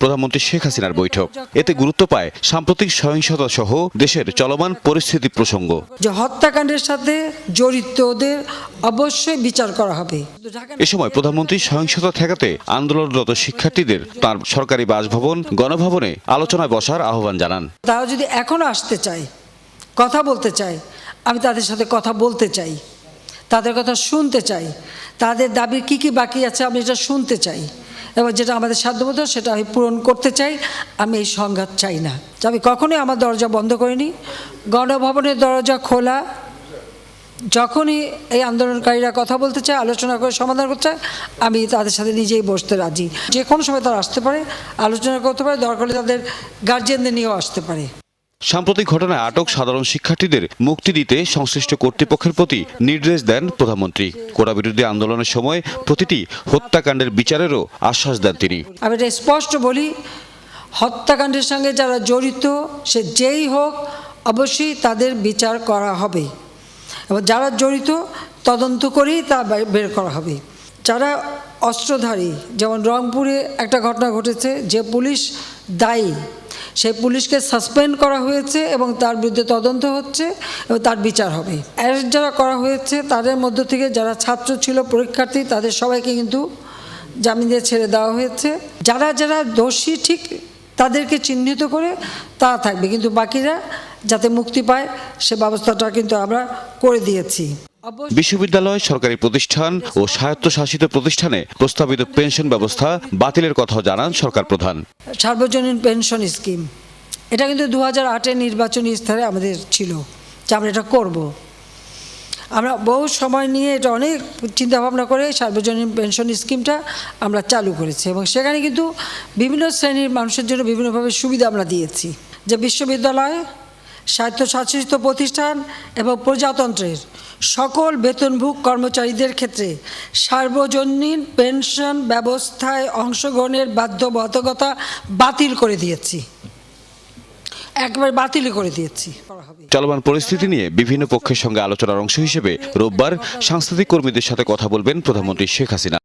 প্রধানমন্ত্রী শেখ হাসিনার বৈঠক। এতে গুরুত্ব পায় সাম্প্রতিক সহিংসতা সহ দেশের চলমান পরিস্থিতি প্রসঙ্গ। যে হত্যাকাণ্ডের সাথে জড়িতদের অবশ্যই বিচার করা হবে। এ সময় প্রধানমন্ত্রী সহিংসতা ঠেকাতে আন্দোলনরত শিক্ষার্থীদের তার সরকারি বাসভবন গণভবনে আলোচনায় বসার আহ্বান জানান। তারা যদি এখনও আসতে চায় কথা বলতে চায় আমি তাদের সাথে কথা বলতে চাই তাদের কথা শুনতে চাই তাদের দাবির কি কি বাকি আছে আমি এটা শুনতে চাই। এবং যেটা আমাদের সাধ্যমতো সেটা আমি পূরণ করতে চাই, আমি এই সংঘাত চাই না। আমি কখনোই আমার দরজা বন্ধ করিনি। গণভবনের দরজা খোলা। যখনই এই আন্দোলনকারীরা কথা বলতে চায়, আলোচনা করে সমাধান করতে চায়, আমি তাদের সাথে নিজেই বসতে রাজি। যে কোনো সময় তারা আসতে পারে, আলোচনা করতে পারে, দরকার হলে তাদের গার্জিয়ানদের নিয়েও আসতে পারে। সাম্প্রতিক ঘটনায় আটক সাধারণ শিক্ষার্থীদের মুক্তি দিতে সংশ্লিষ্ট কর্তৃপক্ষের প্রতি নির্দেশ দেন প্রধানমন্ত্রী। কোটা বিরোধী আন্দোলনের সময় প্রতিটি হত্যাকাণ্ডের বিচারেরও আশ্বাস দেন তিনি। আমি এটা স্পষ্ট বলি, হত্যাকাণ্ডের সঙ্গে যারা জড়িত, সে যেই হোক, অবশ্যই তাদের বিচার করা হবে। এবং যারা জড়িত, তদন্ত করেই তা বের করা হবে। যারা অস্ত্রধারী, যেমন রংপুরে একটা ঘটনা ঘটেছে, যে পুলিশ দায়ী সেই পুলিশকে সাসপেন্ড করা হয়েছে এবং তার বিরুদ্ধে তদন্ত হচ্ছে এবং তার বিচার হবে। অ্যারেস্ট যারা করা হয়েছে, তাদের মধ্য থেকে যারা ছাত্র ছিল, পরীক্ষার্থী, তাদের সবাইকে কিন্তু জামিন দিয়ে ছেড়ে দেওয়া হয়েছে। যারা যারা দোষী ঠিক তাদেরকে চিহ্নিত করে তারা থাকবে। কিন্তু বাকিরা যাতে মুক্তি পায়, সে ব্যবস্থাটা কিন্তু আমরা করে দিয়েছি। বিশ্ববিদ্যালয় সরকারি প্রতিষ্ঠান ও স্বায়ত্তশাসিত প্রতিষ্ঠানে প্রস্তাবিত পেনশন ব্যবস্থা বাতিলের কথাও জানান সরকার প্রধান। সার্বজনীন পেনশন স্কিম। এটা কিন্তু দু হাজার আটের নির্বাচনী স্তরে আমাদের ছিল যে আমরা এটা করব। আমরা বহু সময় নিয়ে এটা অনেক চিন্তাভাবনা করে সার্বজনীন পেনশন স্কিমটা আমরা চালু করেছি এবং সেখানে কিন্তু বিভিন্ন শ্রেণির মানুষের জন্য বিভিন্নভাবে সুবিধা আমরা দিয়েছি। যে বিশ্ববিদ্যালয় স্বায়ত্তশাসিত প্রতিষ্ঠান এবং প্রজাতন্ত্রের সকল বেতনভোগ কর্মচারীদের ক্ষেত্রে সার্বজনীন পেনশন ব্যবস্থায় অংশগ্রহণের বাধ্যবাধকতা বাতিল করে দিয়েছি। একবার বাতিল করে দিয়েছি। চলমান পরিস্থিতি নিয়ে বিভিন্ন পক্ষের সঙ্গে আলোচনার অংশ হিসেবে রোববার সাংস্কৃতিক কর্মীদের সাথে কথা বলবেন প্রধানমন্ত্রী শেখ হাসিনা।